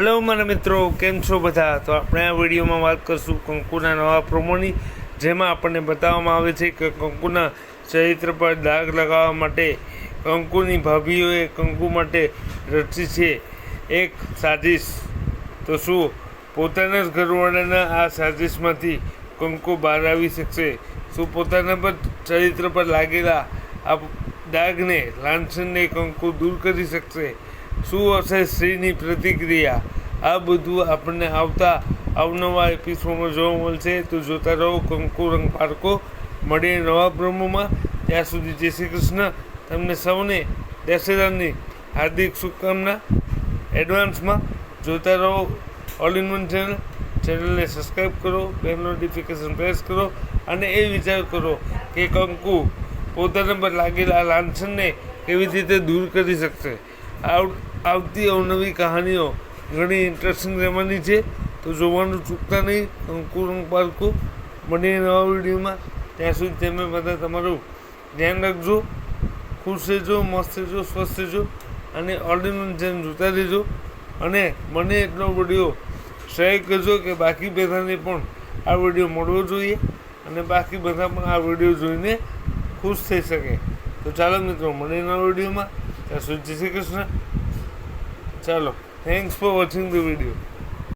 Hello મારા મિત્રો, કેમ છો બધા? તો આપણે આ વિડીયોમાં વાત કરશું કંકુના નવા પ્રોમોની જેમાં આપણને બતાવવામાં આવે છે કે કંકુના ચરિત્ર પર દાગ લગાવવા માટે કંકુની ભાભીઓએ કંકુ માટે રચી છે એક સાજિશ. તો શું, પોતાના જ ઘરવાળાના આ સાજિશમાંથી કંકુ બહાર આવી શકશે? શું પોતાના પર ચરિત્ર પર લાગેલા આ દાગને, લાંછનને કંકુ દૂર કરી શકશે? શું હશે સ્ત્રીની પ્રતિક્રિયા? આ બધું આપણને આવતા અવનવા એપિસોડમાં જોવા મળશે. તો જોતા રહો, કંકુ રંગ પારકો. મળીએ નવા પ્રોમોમાં. ત્યાં સુધી જય શ્રી કૃષ્ણ. તમને સૌને દશેરાની હાર્દિક શુભકામના. એડવાન્સમાં જોતા રહો, ઓલ ઇન વન ચેનલ. ચેનલને સબસ્ક્રાઈબ કરો, બેલ નોટિફિકેશન પ્રેસ કરો અને એ વિચાર કરો કે કંકુ પોતાના પર લાગેલા લાંછનને કેવી રીતે દૂર કરી શકશે. આવતી અવનવી કહાનીઓ ઘણી ઇન્ટરેસ્ટિંગ રહેવાની છે. તો જોવાનું ચૂકતા નહીં, અંકુર પાર્કો મળીએ નવા વિડીયોમાં ત્યાં સુધી તમે બધા તમારું ધ્યાન રાખજો. ખુશ રહેજો, મસ્ત રહેજો, સ્વસ્થ રહેજો અને ઓર્ડિનન્સ જેમ જોતા રહેજો. અને મને એટલો વીડિયો શેર કરજો કે બાકી બધાને પણ આ વીડિયો મળવો જોઈએ અને બાકી બધા પણ આ વીડિયો જોઈને ખુશ થઈ શકે. તો ચાલો મિત્રો મળીએ નવા વિડીયોમાં ત્યાં સુધી શ્રી કૃષ્ણ ચાલો thanks for watching the video